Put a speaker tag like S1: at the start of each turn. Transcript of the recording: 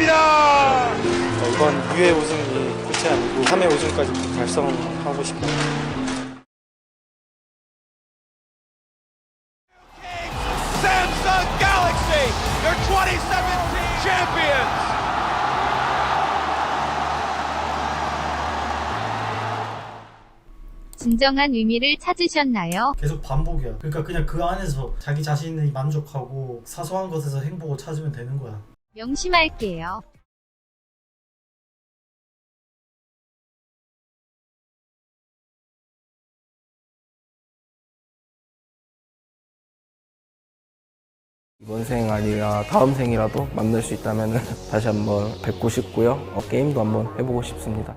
S1: 축하드립니다.
S2: 이번 2회 우승이 끝이 아니고 3회 우승까지 달성하고 싶어요.
S1: Samsung Galaxy, your 2017 champions.
S3: 진정한 의미를 찾으셨나요?
S4: 계속 반복이야. 그러니까 그냥 그 안에서 자기 자신이 만족하고 사소한 것에서 행복을 찾으면 되는 거야.
S3: 명심할게요.
S5: 이번 생 아니라 다음 생이라도 만날 수 있다면 다시 한번 뵙고 싶고요. 어, 게임도 한번 해보고 싶습니다.